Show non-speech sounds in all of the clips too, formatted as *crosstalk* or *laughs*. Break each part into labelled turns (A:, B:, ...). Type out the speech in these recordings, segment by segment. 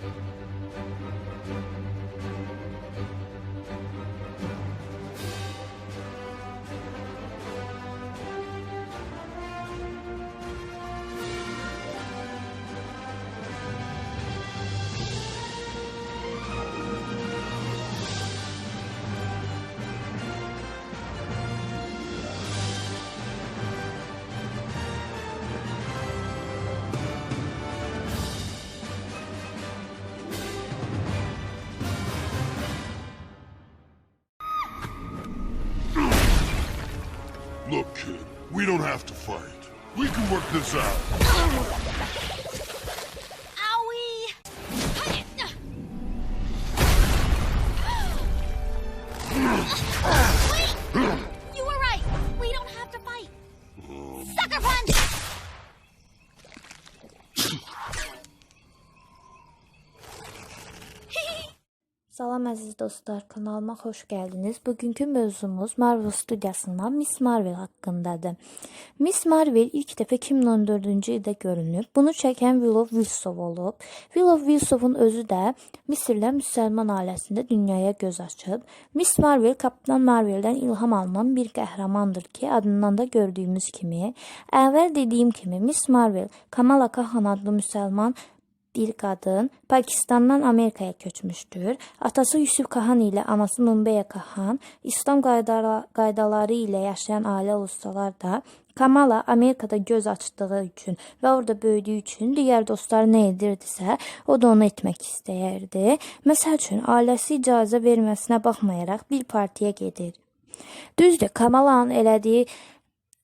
A: Thank you. Look, kid, we don't have to fight. We can work this out.
B: Owie! Wait! You were right. We don't have to fight. Sucker punch!
C: Salam əziz dostlar, kanalıma xoş gəldiniz. Bugünkü mövzumuz Marvel studiyasından Miss Marvel haqqındadır. Miss Marvel ilk dəfə 2014-cü ildə görünüb. Bunu çəkən Willow Wilson olub. Willow Wilson'un özü də Misirlə müsəlman ailəsində dünyaya göz açıb. Miss Marvel Kapitan Marvel'dən ilham alınan bir qəhrəmandır ki, adından da gördüyümüz kimi, əvvəl dediyim kimi Miss Marvel Kamala Khan adlı müsəlman bir qadın Pakistandan Amerikaya köçmüşdür. Atası Yusuf Kahan ilə anası Mumbeya Kahan İslam qaydaları ilə yaşayan ailə olsalar da Kamala Amerikada göz açdığı üçün və orada böyüdüyü üçün digər dostları nə edirdisə, o da onu etmək istəyirdi. Məsəl üçün ailəsi icazə verməsinə baxmayaraq bir partiyə gedir. Düzdür, Kamalanın elədiyi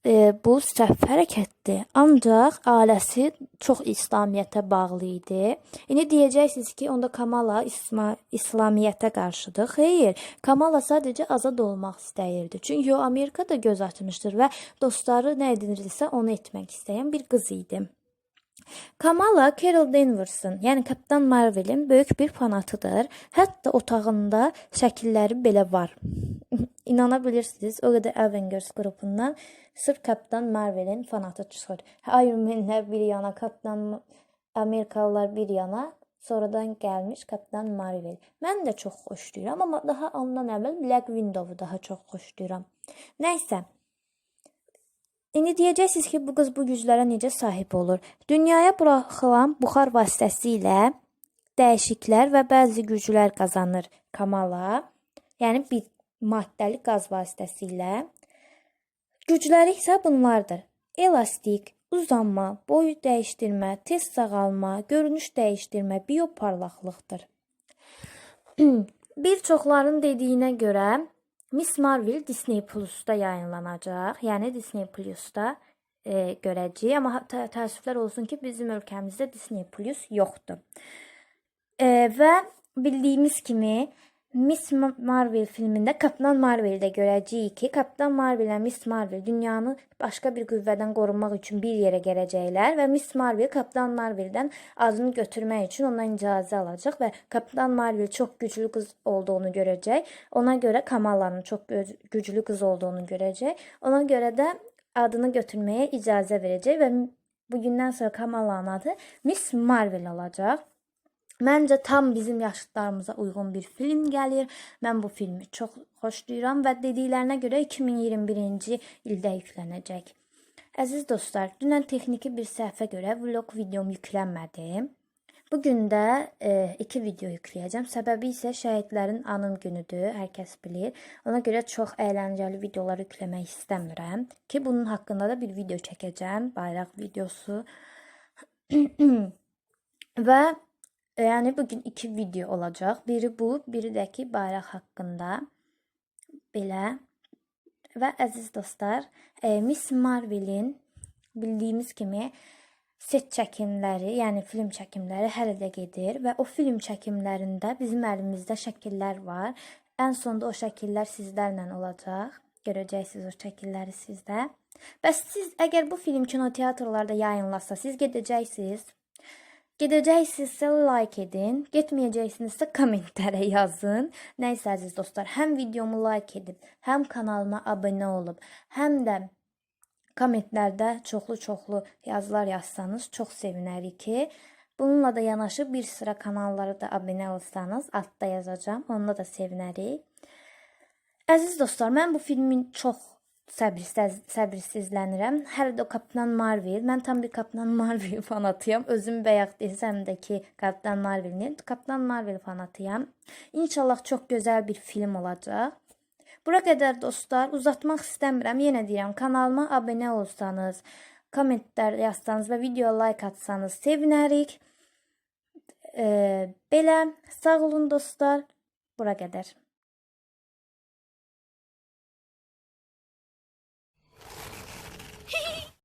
C: e, bu səhv hərəkətdir. Ancaq ailəsi çox İslamiyyətə bağlı idi. İndi deyəcəksiniz ki, onda Kamala İsma, İslamiyyətə qarşıdır. Xeyr, Kamala sadəcə azad olmaq istəyirdi. Çünki o Amerikada göz açmışdır və dostları nə edirsə onu etmək istəyən bir qız idi. Kamala Carol Danvers'ın, yəni Kapitan Marvel'in böyük bir fanatıdır. Hətta otağında şəkilləri belə var. *laughs* İnana bilirsiniz, o qədər Avengers qrupundan sırf Kapitan Marvel'in fanatı çıxır. Iron Man'lər bir yana, Kapitan Amerikalılar bir yana, sonradan gəlmiş Kapitan Marvel. Mən də çox xoşlayıram, amma daha ondan əvvəl Black Widow'u daha çox xoşlayıram. Nəysə, İndi deyəcəksiniz ki, bu qız bu güclərə necə sahib olur? Dünyaya buraxılan buxar vasitəsilə dəyişiklər və bəzi güclər qazanır Kamala. Yəni bir maddəli qaz vasitəsilə. Gücləri isə bunlardır: elastik, uzanma, boy dəyişdirmə, tez sağalma, görünüş dəyişdirmə, bioparlaqlıqdır. *clears throat* Bir çoxların dediyinə görə Miss Marvel Disney Plus-da yayınlanacaq. Yəni Disney Plus-da e, görəcəyik. Amma tə təəssüflər olsun ki, bizim ölkəmizdə Disney Plus yoxdur. E, və bildiyimiz kimi Miss Ma- Marvel filmində Kapitan Marvel-də görəcəyik ki, Kapitan Marvel ilə Miss Marvel dünyanı başqa bir qüvvədən qorumaq üçün bir yerə gələcəklər və Miss Marvel Kapitan Marveldən adını götürmək üçün ondan icazə alacaq və Kapitan Marvel çox güclü qız olduğunu görəcək. Ona görə Kamala'nın çox güclü qız olduğunu görəcək. Ona görə də adını götürməyə icazə verəcək və bugündən sonra Kamala'nın adı Miss Marvel olacaq. Məncə tam bizim yaşıtlarımıza uyğun bir film gəlir. Mən bu filmi çox xoşlayıram və dediklərinə görə 2021-ci ildə yüklənəcək. Əziz dostlar, dünən texniki bir səhvə görə vlog videom yüklənmədi. Bu gün də e, iki video yükləyəcəm. Səbəbi isə şəhidlərin anım günüdür, hər kəs bilir. Ona görə çox əyləncəli videolar yükləmək istəmirəm ki, bunun haqqında da bir video çəkəcəm, bayraq videosu. *clears throat* Və yəni bu gün iki video olacaq. Biri bu, biri də ki bayraq haqqında. Belə. Və əziz dostlar, e, Miss Marvel'in bildiyimiz kimi set çəkimləri, yəni film çəkimləri hələ də gedir və o film çəkimlərində bizim əlimizdə şəkillər var. Ən sonda o şəkillər sizlərlə olacaq. Görəcəksiniz o şəkilləri sizdə. Bəs siz əgər bu film kinoteatrlarda yayınlasa, siz gedəcəksiniz. Gedəcəksinizsə like edin, getməyəcəksinizsə kommentlərə *laughs* yazın. Nəysə əziz dostlar, həm videomu like edib, həm kanalıma abunə olub, həm də kommentlərdə çoxlu-çoxlu yazılar yazsanız çox sevinərik ki, Bununla da yanaşı bir sıra kanallara da abunə olsanız altda yazacağım. Onunla da sevinərik. Əziz dostlar, mən bu filmin çox səbirsiz səbirsizlənirəm. Hələ də o Marvel. Mən tam bir Kapitan *laughs* Marvel fanatıyam. Özüm bayaq desəm də ki, Kapitan Marvel'in Kapitan Marvel fanatıyam. İnşallah çox gözəl bir film olacaq. Bura qədər dostlar, uzatmaq istəmirəm. Yenə deyirəm, kanalıma abunə olsanız, kommentlər yazsanız və video like atsanız sevinərik. Ee, belə sağ olun dostlar. Bura qədər.